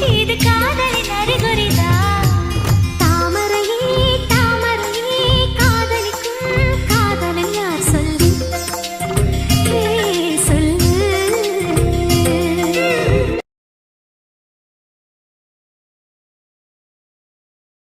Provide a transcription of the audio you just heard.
இது